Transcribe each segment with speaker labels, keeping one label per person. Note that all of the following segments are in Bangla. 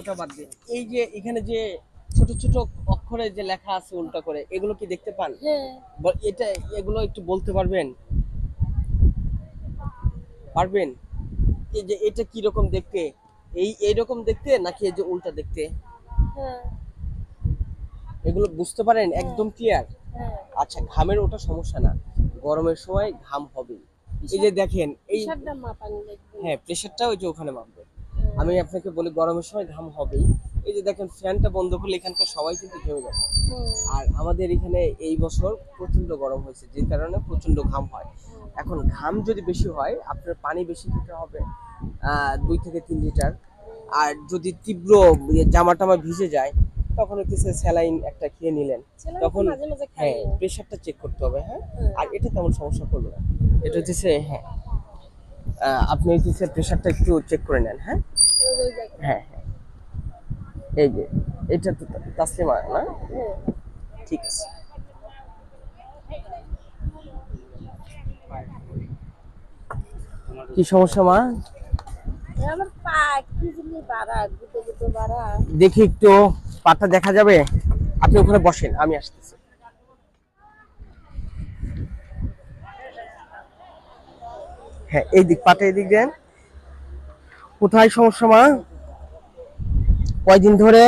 Speaker 1: ওটা বাদ দিন এই যে এখানে যে ছোট ছোট অক্ষরে যে লেখা আছে উল্টা করে এগুলো কি দেখতে পান?
Speaker 2: হ্যাঁ।
Speaker 1: এটা এগুলো একটু বলতে পারবেন? পারবেন? এই যে এটা কি রকম দেখতে? এই এইরকম দেখতে নাকি এই যে উল্টা দেখতে?
Speaker 2: হ্যাঁ।
Speaker 1: এগুলো বুঝতে পারেন? একদম ক্লিয়ার
Speaker 2: হ্যাঁ।
Speaker 1: আচ্ছা ঘামের ওটা সমস্যা না। গরমের সময় ঘাম হবে এই যে দেখেন এই হ্যাঁ প্রেশারটা ওই যে ওখানে মাপবে আমি আপনাকে বলি গরমের সময় ঘাম হবেই। এই যে দেখেন ফ্যানটা বন্ধ করলে এখানকার সবাই কিন্তু ঘেমে যাবে। আর আমাদের এখানে এই বছর প্রচণ্ড গরম হয়েছে যে কারণে প্রচণ্ড ঘাম হয়। এখন ঘাম যদি বেশি হয় আপনার পানি বেশি খেতে হবে দুই থেকে তিন লিটার। আর যদি তীব্র জামা টামা ভিজে যায় তখন হচ্ছে স্যালাইন একটা খেয়ে নিলেন। তখন হ্যাঁ প্রেশারটা চেক করতে হবে হ্যাঁ। আর এটা তেমন সমস্যা করবে না। এটা হচ্ছে হ্যাঁ আপনি হচ্ছে প্রেশারটা একটু চেক করে নেন হ্যাঁ। হ্যাঁ হ্যাঁ। এই যে, এটা তো তাসলিমা, না? ঠিক আছে। কি সমস্যা, মা? দেখি একটু, পাটা দেখা যাবে? আপনি ওখানে বসেন, আমি আসতেছি। হ্যাঁ এই দিক পাটা এই দিক দেন। কোথায় সমস্যা মা? কয়দিন ধরে?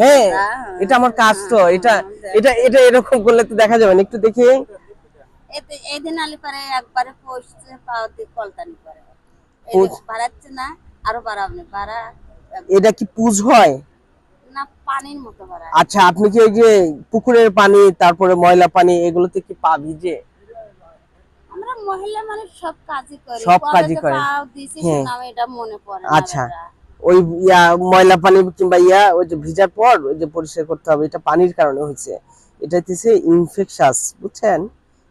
Speaker 1: হ্যাঁ এটা আমার কাজ তো এটা এটা এটা এরকম করলে তো দেখা যাবে একটু দেখি।
Speaker 2: এতে আলি পারে একবারে পৌঁছছে পাওয়াতে কলতানি করে বাড়াচ্ছে না আরও বাড়াবনি বাড়া
Speaker 1: এটা কি পুজ হয়?
Speaker 2: না পানির মতো
Speaker 1: আচ্ছা আপনি কি ওই যে পুকুরের পানি তারপরে ময়লা পানি এগুলোতে কি পা ভিজে
Speaker 2: আমরা মহিলা মানুষ সব কাজই করি।
Speaker 1: সব কাজই করে। হ্যাঁ।
Speaker 2: এটা মনে পড়ে
Speaker 1: আচ্ছা। ওই ইয়া ময়লা পানি কিংবা ইয়া ওই যে ভিজার পর ওই যে পরিষ্কার করতে হবে এটা পানির কারণে হয়েছে। এটা হচ্ছে ইনফেকশাস বুঝছেন?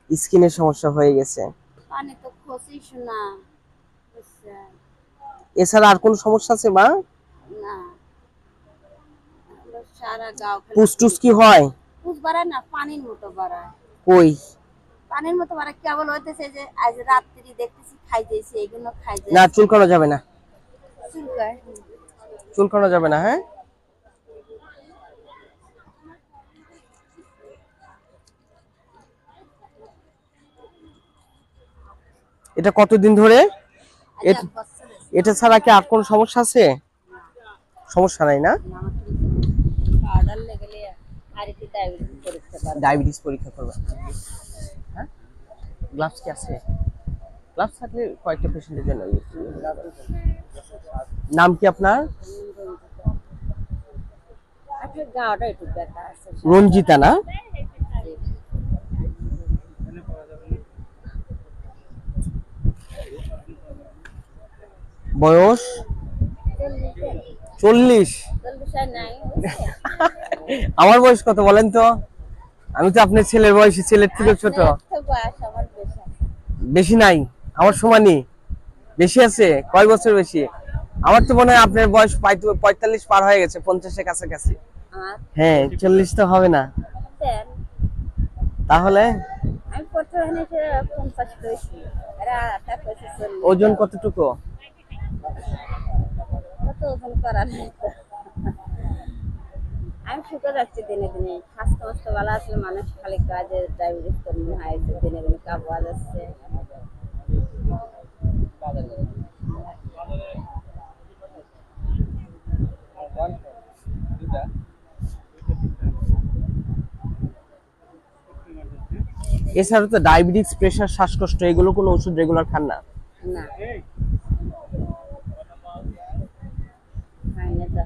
Speaker 1: স্কিনের সমস্যা হয়ে গেছে।
Speaker 2: পানি তো খসিস না বুঝছেন?
Speaker 1: এছাড়া আর কোনো সমস্যা আছে মা?
Speaker 2: না। সারা গাও
Speaker 1: কি হয়?
Speaker 2: পুষ বাড়ায় না পানির মতো বাড়ায়।
Speaker 1: কই?
Speaker 2: পানির মতো বাড়ায় কেবল হইতেছে যে আজ রাত্রি দেখতেছি খাই যাইছে এগুলো খাই
Speaker 1: না
Speaker 2: যাই
Speaker 1: চুলকানো যাবে না।
Speaker 2: চুলকায়
Speaker 1: চুলকানো যাবে না। হ্যাঁ? এটা কতদিন ধরে? এট- ছাড়া কি আর কোন সমস্যা আছে? সমস্যা নাই না?
Speaker 2: ডায়াবেটিস পরীক্ষা
Speaker 1: ডায়াবেটিস পরীক্ষা করবে। গ্লাভস কি আছে? গ্লাভস থাকলে কয়েকটা পেশেন্টের জন্য নাম কি আপনার? রঞ্জিতা না? বয়স? চল্লিশ। আমার বয়স কত বলেন তো? আমি তো আপনার ছেলের বয়সী ছেলের থেকে ছোট।
Speaker 2: বেশি
Speaker 1: নাই আমার সমানই বেশি আছে কয় বছর বেশি? আমার তো মনে হয় আপনার বয়স পঁয়তাল্লিশ পার হয়ে গেছে পঞ্চাশের কাছাকাছি। হ্যাঁ চল্লিশ তো হবে না। তাহলে? ওজন কতটুকু।
Speaker 2: আমি শুকে যাচ্ছি দিনে দিনে। স্বাস্থ্য মাস্ত ভালো আসলে মানুষ খালি কাজে ডায়াবেটিস তো মনে হয় যে দিনে দিনে কাবুয়া যাচ্ছে।
Speaker 1: এছাড়া তো ডায়াবেটিস প্রেশার শ্বাসকষ্ট এগুলো কোনো ওষুধ রেগুলার খান না?
Speaker 2: না।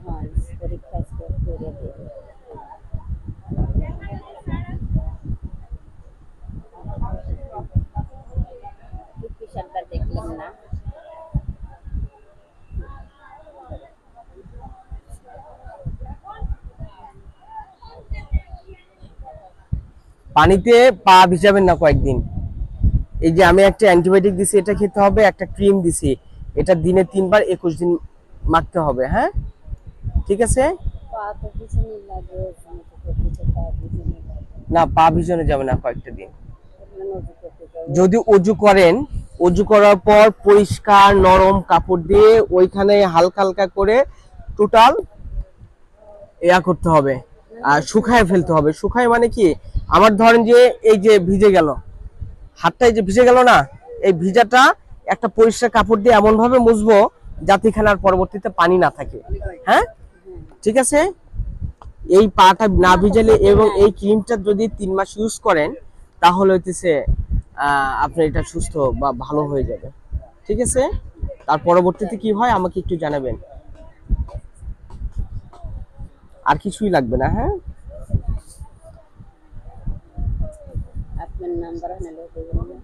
Speaker 2: হয় পরীক্ষা করে দিই প্রেশারটা দেখলাম না
Speaker 1: পানিতে পা ভিজাবেন না কয়েকদিন। এই যে আমি একটা অ্যান্টিবায়োটিক দিছি এটা খেতে হবে একটা ক্রিম দিছি। এটা দিনে তিনবার একুশ দিন মাখতে হবে হ্যাঁ? ঠিক আছে?
Speaker 2: লাগে
Speaker 1: না পা ভিজানো যাবে না কয়েকটা দিন।
Speaker 2: যাব।
Speaker 1: যদি অজু করেন অজু করার পর পরিষ্কার নরম কাপড় দিয়ে ওইখানে হালকা হালকা করে টোটাল ইয়া করতে হবে। আর শুকায় ফেলতে হবে। শুকায় মানে কি? আমার ধরেন যে এই যে ভিজে গেল হাতটা এই যে ভিজে গেল না এই ভিজাটা একটা পরিষ্কার কাপড় দিয়ে এমন ভাবে মুছবো যাতে আর পরবর্তীতে পানি না থাকে। হ্যাঁ? ঠিক আছে? এই পাটা না ভিজালে এবং এই ক্রিমটা যদি তিন মাস ইউজ করেন তাহলে হইতেছে আহ, আপনার এটা সুস্থ বা ভালো হয়ে যাবে। ঠিক আছে? তার পরবর্তীতে কি হয় আমাকে একটু জানাবেন। আর কিছুই লাগবে না হ্যাঁ?
Speaker 2: আপনার নাম্বার হলে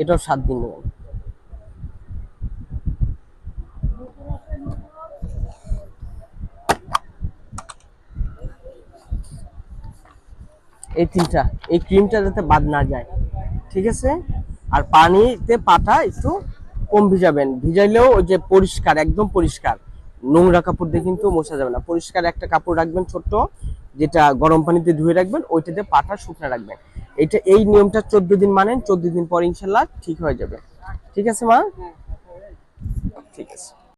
Speaker 1: এটাও সাত দিন নেবেন এই তিনটা, এই ক্রিমটা যাতে বাদ না যায়, ঠিক আছে? আর পানিতে পাটা একটু কম ভিজাবেন। ভিজাইলেও ওই যে পরিষ্কার একদম পরিষ্কার। নোংরা কাপড় দিয়ে কিন্তু মোছা যাবে না। পরিষ্কার একটা কাপড় রাখবেন ছোট্ট যেটা গরম পানিতে ধুয়ে রাখবেন ওইটাতে পাটা শুকনা রাখবেন। এটা এই নিয়মটা চোদ্দ দিন মানেন চোদ্দ দিন পর ইনশাল্লাহ ঠিক হয়ে যাবে। ঠিক আছে মা?
Speaker 2: হ্যাঁ
Speaker 1: ঠিক আছে।